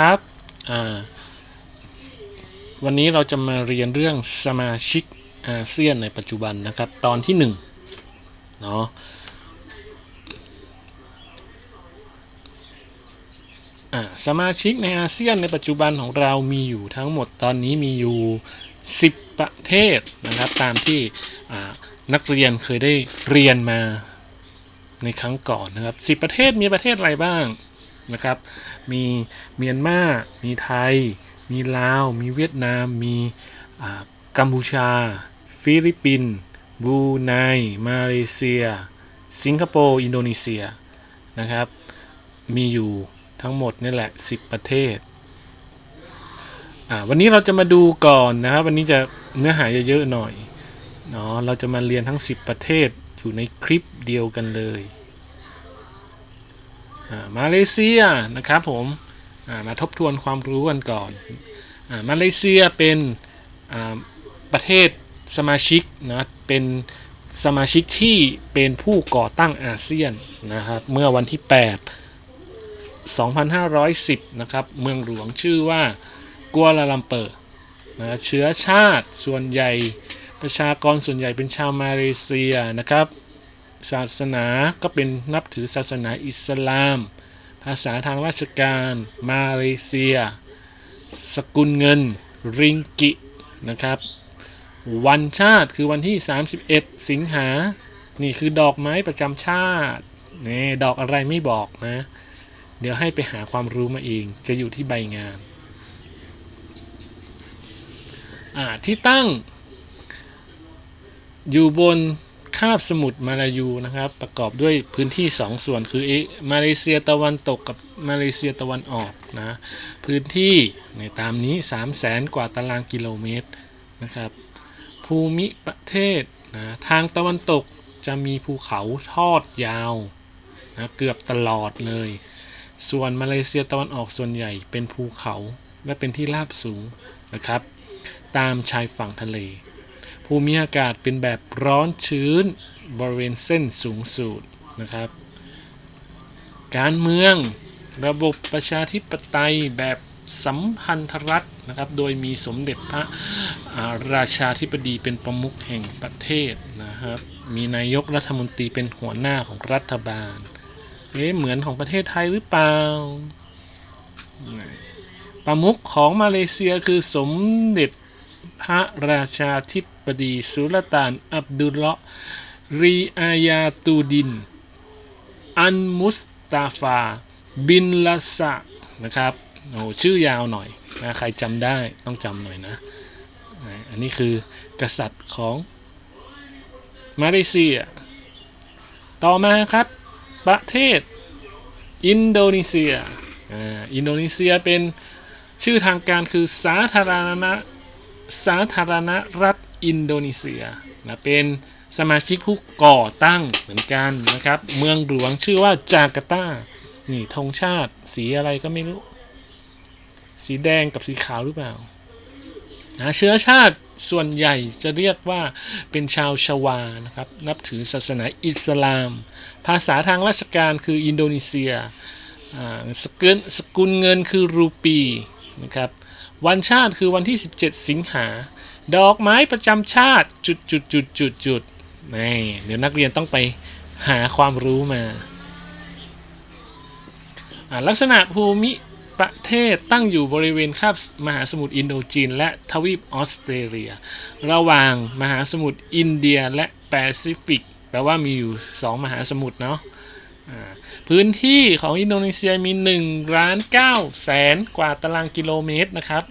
ครับวันนี้เราจะมาเรียนเรื่องสมาชิกอาเซียนในปัจจุบันนะครับ ตอนที่หนึ่งเนาะสมาชิกในอาเซียนในปัจจุบันของเรามีอยู่ทั้งหมดตอนนี้มีอยู่ 10 ประเทศนะครับ ตามที่นักเรียนเคยได้เรียนมาในครั้งก่อนนะครับ 10 ประเทศมีประเทศอะไรบ้าง นะครับ มีเมียนมา มีไทย มีลาว มีเวียดนาม มีกัมพูชา ฟิลิปปินส์บรูไน มาเลเซีย สิงคโปร์ อินโดนีเซีย นะครับ มีอยู่ทั้งหมดนี่แหละ 10 ประเทศ วันนี้เราจะมาดูก่อนนะครับ วันนี้จะเนื้อหาเยอะๆหน่อยเนาะเราจะมาเรียนทั้ง 10 ประเทศอยู่ในคลิปเดียวกันเลย มาเลเซียนะครับผมมาทบทวนความรู้กันก่อนอมาเลเซียเป็นประเทศสมาชิกนะเป็นสมาชิกที่เป็นผู้ก่อตั้งอาเซียนนะครับเมื่อวันที่ 8 2510 นะครับเมืองหลวงชื่อว่ากัวลาลัมเปอร์นะเชื้อชาติส่วนใหญ่ประชากรส่วนใหญ่เป็นชาวมาเลเซียนะครับ ศาสนาก็เป็นนับถือศาสนาอิสลาม ภาษาทางราชการ มาเลเซีย สกุลเงิน ริงกินะครับ วันชาติคือวันที่ 31 สิงหา นี่คือดอกไม้ประจำชาตินี่ดอกอะไรไม่บอกนะ เดี๋ยวให้ไปหาความรู้มาเอง จะอยู่ที่ใบงานที่ตั้ง อยู่บน คาบสมุทรมาลายูนะครับ ประกอบด้วยพื้นที่ 2 ส่วนคือเอมาเลเซียตะวันตกกับมาเลเซียตะวันออกนะพื้นที่ในตามนี้ 3 0 0แสนกว่าตารางกิโลเมตรนะครับภูมิประเทศนะทางตะวันตกจะมีภูเขาทอดยาวนะเกือบตลอดเลย ส่วนมาเลเซียตะวันออกส่วนใหญ่เป็นภูเขาและเป็นที่ราบสูงนะครับ ตามชายฝั่งทะเล ภูมิอากาศเป็นแบบร้อนชื้นบริเวณเส้นสูงสุดนะครับ การเมืองระบบประชาธิปไตยแบบสัมพันธรัฐนะครับ โดยมีสมเด็จพระราชาธิบดีเป็นประมุขแห่งประเทศนะครับ มีนายกรัฐมนตรีเป็นหัวหน้าของรัฐบาล เอ๊ะเหมือนของประเทศไทยหรือเปล่า ประมุขของมาเลเซียคือสมเด็จพระราชาธิ บดีสุลต่าน อับดุลเลาะรีอายาตูดิน อันมุสตาฟา บินลาสะนะครับโอ้ชื่อยาวหน่อยนะใครจำได้ต้องจำหน่อยนะ อันนี้คือกษัตริย์ของมาเลเซีย ต่อมาครับ ประเทศอินโดนีเซีย อินโดนีเซียเป็นชื่อทางการคือสาธารณะสาธารณรัฐ อินโดนีเซียนะเป็นสมาชิกผู้ก่อตั้งเหมือนกันนะครับ เมืองหลวงชื่อว่าจาการ์ตา นี่ธงชาติสีอะไรก็ไม่รู้ สีแดงกับสีขาวหรือเปล่านะเชื้อชาติส่วนใหญ่จะเรียกว่าเป็นชาวชวานะครับ นับถือศาสนาอิสลาม ภาษาทางราชการคืออินโดนีเซียสกุลสกุลเงินคือรูปีนะครับ วันชาติคือวันที่ 17 สิงหา ดอกไม้ประจำชาติจุดจุดจุดจุดจุดนี่เดี๋ยวนักเรียนต้องไปหาความรู้มา ลักษณะภูมิประเทศตั้งอยู่บริเวณคาบมหาสมุทรอินโดจีน และทวีปออสเตรเลีย ระหว่างมหาสมุทรอินเดียและแปซิฟิก แปลว่ามีอยู่ 2 มหาสมุทรเนาะพื้นที่ของอินโดนีเซียมี1ล้าน9แสนกว่าตารางกิโลเมตรนะครับ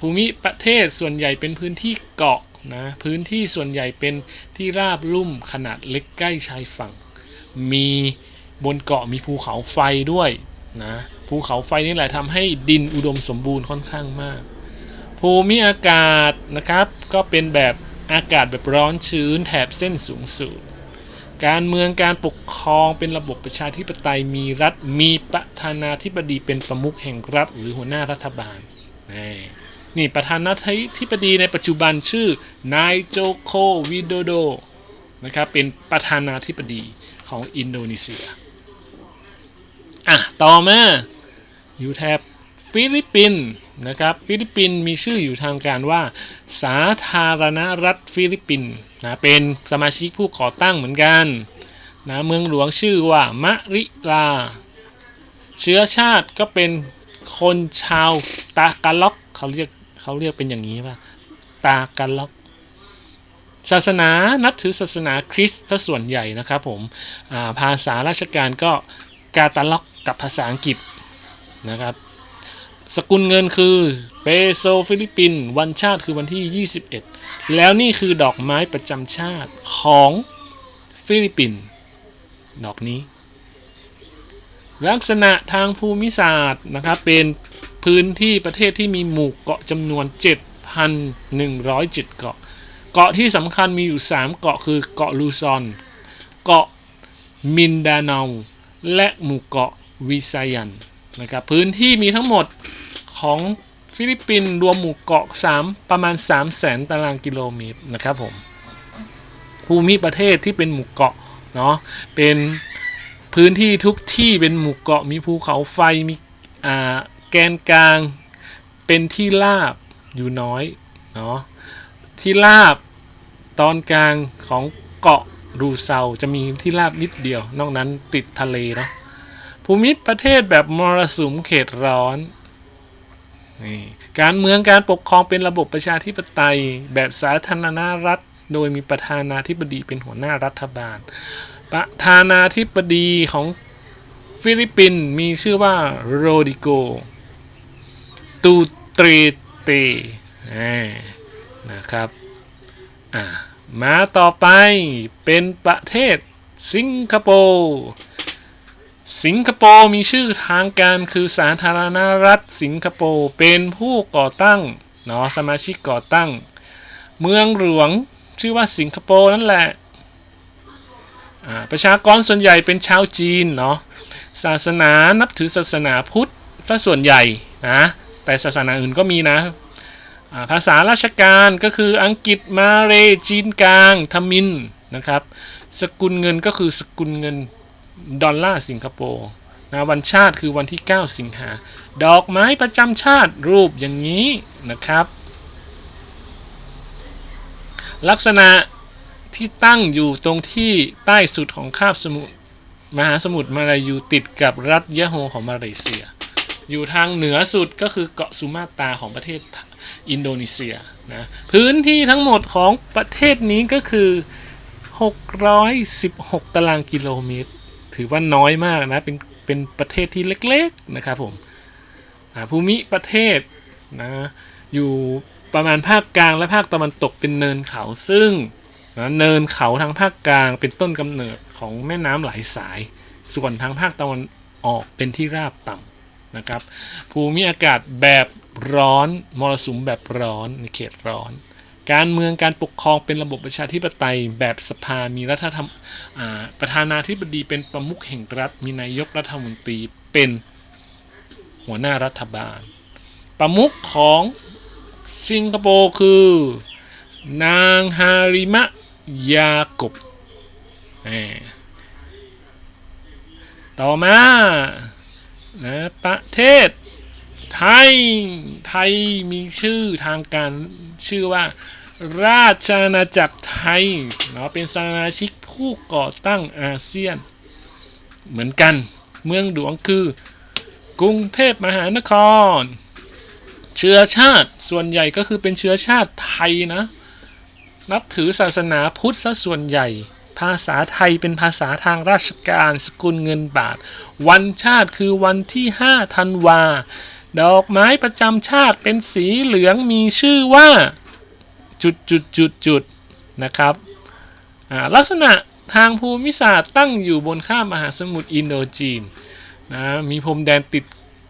ภูมิประเทศส่วนใหญ่เป็นพื้นที่เกาะนะพื้นที่ส่วนใหญ่เป็นที่ราบลุ่มขนาดเล็กใกล้ชายฝั่ง มีบนเกาะมีภูเขาไฟด้วยนะภูเขาไฟนี่แหละทำให้ดินอุดมสมบูรณ์ค่อนข้างมาก ภูมิอากาศนะครับ ก็เป็นแบบอากาศแบบร้อนชื้นแถบเส้นสูงสุดการเมืองการปกครองเป็นระบบประชาธิปไตยมีรัฐมีประธานาธิบดีเป็นประมุขแห่งรัฐหรือหัวหน้ารัฐบาล นี่ประธานาธิบดีในปัจจุบันชื่อนายโจโควิโดโดนะครับเป็นประธานาธิบดีของอินโดนีเซียอะต่อมาอยู่แถบฟิลิปปินส์นะครับฟิลิปปินส์มีชื่ออยู่ทางการว่า สาธารณรัฐฟิลิปปินส์นะเป็นสมาชิกผู้ก่อตั้งเหมือนกันนะเมืองหลวงชื่อว่ามะริลา เชื้อชาติก็เป็นคนชาวตากาล็อกเขาเรียก เขาเรียกเป็นอย่างนี้ว่า ตากาล็อกศาสนานับถือศาสนาคริสต์ซะส่วนใหญ่นะครับผมาภาษาราชการก็กาตาล็อกกับภาษาอังกฤษนะครับ สกุลเงินคือเปโซฟิลิปปินส์วันชาติคือวันที่ 21 แล้วนี่คือดอกไม้ประจำชาติของฟิลิปปินส์ดอกนี้ ลักษณะทางภูมิศาสตร์นะครับเป็น พื้นที่ประเทศที่มีหมู่เกาะจำนวน 7,107 เกาะ เกาะที่สำคัญมีอยู่ 3 เกาะคือเกาะลูซอน เกาะมินดาเนาและหมู่เกาะวิซายันนะครับพื้นที่มีทั้งหมดของฟิลิปปินส์รวมหมู่เกาะ 3 ประมาณ 3 0 0แสนตารางกิโลเมตรนะครับผมภูมิประเทศที่เป็นหมู่เกาะเนาะเป็นพื้นที่ทุกที่เป็นหมู่เกาะมีภูเขาไฟมีอ่า แกนกลางเป็นที่ราบอยู่น้อยเนาะที่ราบตอนกลางของเกาะรูเซาจะมีที่ราบนิดเดียว นอกนั้นติดทะเลเนาะภูมิประเทศแบบมรสุมเขตร้อนนี่การเมืองการปกครองเป็นระบบประชาธิปไตย แบบสาธารณรัฐ โดยมีประธานาธิบดีเป็นหัวหน้ารัฐบาล ประธานาธิบดีของฟิลิปปินส์มีชื่อว่าโรดิโก ตูตรเตอ่านะครับมาต่อไปเป็นประเทศสิงคโปร์สิงคโปร์มีชื่อทางการคือสาธารณรัฐสิงคโปร์เป็นผู้ก่อตั้งเนาะสมาชิกก่อตั้ง เมืองหลวงชื่อว่าสิงคโปร์นั่นแหละประชากรส่วนใหญ่เป็นชาวจีนเนาะศาสนานับถือศาสนาพุทธซะส่วนใหญ่นะ แต่ศาสนาอื่นก็มีนะ ภาษาราชการก็คืออังกฤษมาเลจีนกลางทมินนะครับ สกุลเงินก็คือสกุลเงินดอลลาร์สิงคโปร์นะวันชาติคือวันที่ 9 สิงหา ดอกไม้ประจำชาติรูปอย่างนี้นะครับ ลักษณะที่ตั้งอยู่ตรงที่ใต้สุดของคาบสมุทรมหาสมุทรมาลายูติดกับรัฐยะโฮของมาเลเซีย อยู่ทางเหนือสุดก็คือเกาะสุมาตราของประเทศอินโดนีเซียนะพื้นที่ทั้งหมดของประเทศนี้ก็คือ 616 ตารางกิโลเมตร ถือว่าน้อยมากนะ เป็นเป็นประเทศที่เล็กๆนะครับผมภูมิประเทศนะอยู่ประมาณภาคกลางและภาคตะวันตกเป็นเนินเขาซึ่งนะเนินเขาทางภาคกลางเป็นต้นกำเนิดของแม่น้ำหลายสาย ส่วนทางภาคตะวันออกเป็นที่ราบต่ำ นะครับ ภูมิอากาศแบบร้อนมรสุมแบบร้อนในเขตร้อน การเมืองการปกครองเป็นระบบประชาธิปไตย แบบสภามีรัฐธรรมประธานาธิบดีเป็นประมุขแห่งรัฐ มีนายกรัฐมนตรีเป็นหัวหน้ารัฐบาล ประมุขของสิงคโปร์คือ นางฮาริมะยากบต่อมา นะประเทศไทย ไทยมีชื่อทางการชื่อว่า ราชอาณาจักรไทยเนาะเป็นสมาชิกผู้ก่อตั้งอาเซียน เหมือนกัน เมืองหลวงคือกรุงเทพมหานคร เชื้อชาติส่วนใหญ่ก็คือเป็นเชื้อชาติไทยนะ นับถือศาสนาพุทธซะส่วนใหญ่ ภาษาไทยเป็นภาษาทางราชการสกุลเงินบาท วันชาติคือวันที่ 5 ธันวา ดอกไม้ประจำชาติเป็นสีเหลืองมีชื่อว่า จุดจุดจุดจุดนะครับ ลักษณะทางภูมิศาสตร์ตั้งอยู่บนข้ามมหาสมุทรอินโดจีนนะมีพรมแดนติด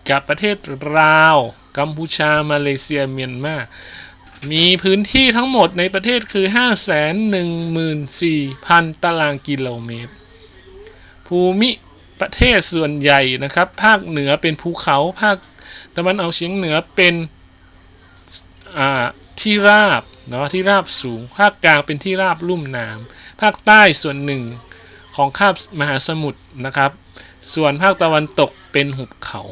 กับประเทศลาว กัมพูชา มาเลเซีย เมียนมา มีพื้นที่ทั้งหมดในประเทศคือ 514,000 ตารางกิโลเมตร ภูมิประเทศส่วนใหญ่นะครับ ภาคเหนือเป็นภูเขา ภาคตะวันออกเฉียงเหนือเป็นที่ราบเนาะที่ราบสูง ภาคกลางเป็นที่ราบลุ่มน้ำภาคใต้ส่วนหนึ่งของคาบมหาสมุทรนะครับ ส่วนภาคตะวันตกเป็นหุบเขา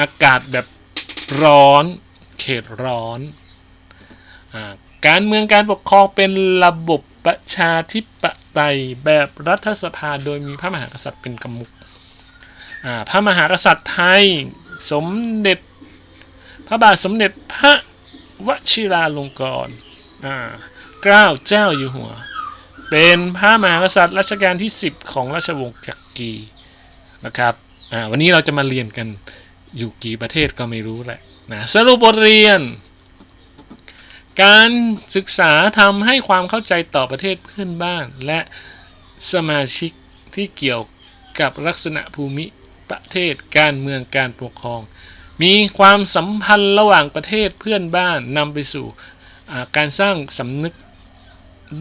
อากาศแบบร้อน เขตร้อน การเมืองการปกครองเป็นระบบประชาธิปไตยแบบรัฐสภาโดยมีพระมหากษัตริย์เป็นกำมุขพระมหากษัตริย์ไทยสมเด็จ พระบาทสมเด็จพระวชิราลงกรณ์เกล้าเจ้าอยู่หัว เป็นพระมหากษัตริย์รัชกาลที่ 10 ของราชวงศ์จักรีนะครับวันนี้เราจะมาเรียนกันอยู่กี่ประเทศก็ไม่รู้แหละนะสรุปบทเรียน การศึกษาทำให้ความเข้าใจต่อประเทศเพื่อนบ้าน และสมาชิกที่เกี่ยวกับลักษณะภูมิประเทศการเมืองการปกครอง มีความสัมพันธ์ระหว่างประเทศเพื่อนบ้านนำไปสู่การสร้างสำนึก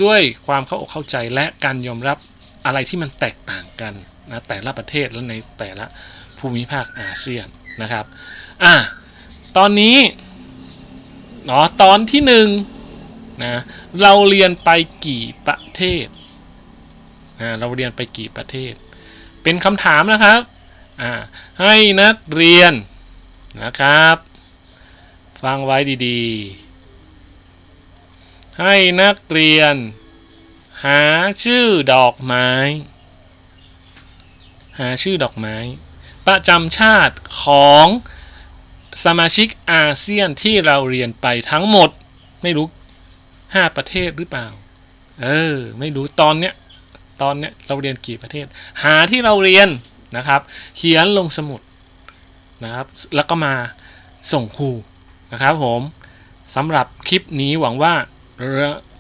ด้วยความเข้าอกเข้าใจและการยอมรับอะไรที่มันแตกต่างกันนะแต่ละประเทศและในแต่ละภูมิภาคอาเซียนนะครับอะตอนนี้ เนาะตอนที่หนึ่งนะเราเรียนไปกี่ประเทศนะเราเรียนไปกี่ประเทศ เป็นคำถามนะครับอ่าให้นักเรียนนะครับ ฟังไว้ดีๆ ให้นักเรียน หาชื่อดอกไม้ หาชื่อดอกไม้ ประจำชาติของ สมาชิกอาเซียนที่เราเรียนไปทั้งหมด ไม่รู้ห้าประเทศหรือเปล่า เออ ไม่รู้ตอนเนี้ยตอนเนี้ยเราเรียนกี่ประเทศ หาที่เราเรียนนะครับ เขียนลงสมุดนะครับ แล้วก็มาส่งครูนะครับผมสำหรับคลิปนี้หวังว่า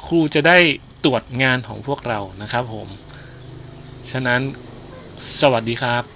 ครูจะได้ตรวจงานของพวกเรานะครับผม ฉะนั้นสวัสดีครับ